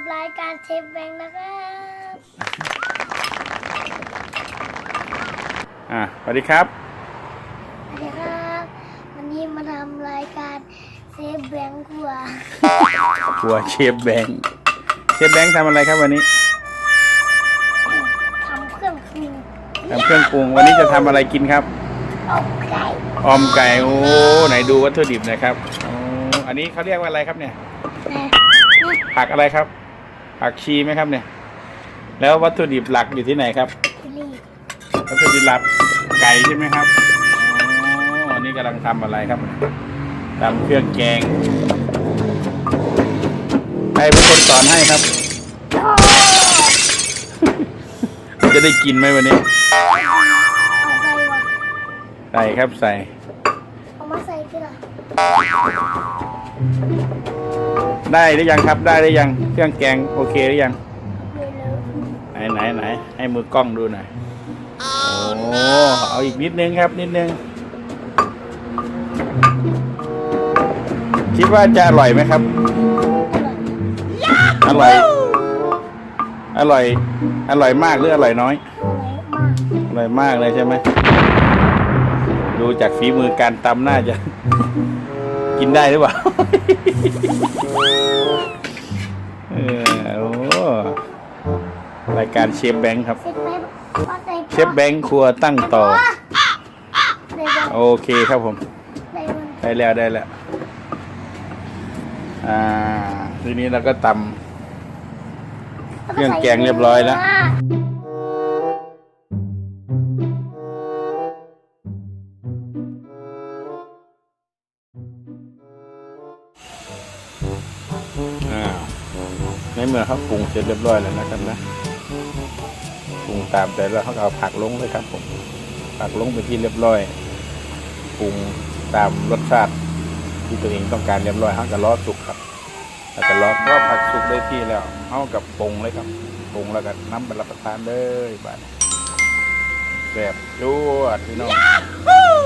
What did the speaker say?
กับรายการเชฟแบงค์นะครับอะสวัสดีครับ สวัสดีครับ วันนี้มาทำรายการเชฟแบงค์กว่าครัวเชฟแบงค์เชฟแบงค์ทำอะไรครับวันนี้ทำเครื่องปรุงทำเครื่องปรุง วันนี้จะทำอะไรกินครับอบไก่ออมไก่โอ้ไหนดูวัตถุดิบหนะครับโอ้อันนี้เขาเรียกว่าอะไรครับเนี่ยนะนี่ผักอะไรครับ ผักชีไหมครับเนี่ย แล้ววัตถุดิบหลักอยู่ที่ไหนครับชิลลี่วัตถุดิบหลักไก่ใช่ไหมครับอ๋ออันนี้กำลังทำอะไรครับทำเครื่องแกงใครเป็นคนสอนให้ครับ จะได้กินไหมวันนี้เอาใส่วะใส่ครับใส่ เอามาใส่กันเหรอ ได้หรือยังครับ ได้หรือยัง เครื่องแกงโอเคหรือยัง ไหนไหนไหนให้มือกล้องดูหน่อย โอ้เอาอีกนิดนึงครับนิดนึง คิดว่าจะอร่อยไหมครับ อร่อย อร่อย อร่อยอร่อยมากหรืออร่อยน้อยอร่อยมากอร่อยมากเลยใช่ไหม ดูจากฝีมือการตำน่าจะ กินได้หรือเปล่า เออโอ้รายการเชฟแบงค์ครับ เชฟแบงค์ว่าใส่เชฟแบงค์ครัวตั้งต่อได้บ้างโอเคครับผมได้บ้างได้แล้วได้แล้ว อ่า ทีนี้เราก็ตำเครื่องแกงเรียบร้อยแล้ว ในเมื่อเขาปรุงเสร็จเรียบร้อยแล้วนะครับนะปรุงตามแต่แล้วเขาเอาผักลงเลยครับผมผักลงไปที่เรียบร้อยปรุงตามรสชาติที่ตัวเองต้องการเรียบร้อยเขาก็รอสุกครับแล้วก็รอก็ผักสุกได้ที่แล้วเขากับปรุงเลยครับปรุงแล้วก็น้ำบรรับประทานเลยบ้านแซ่บจวดพี่น้อง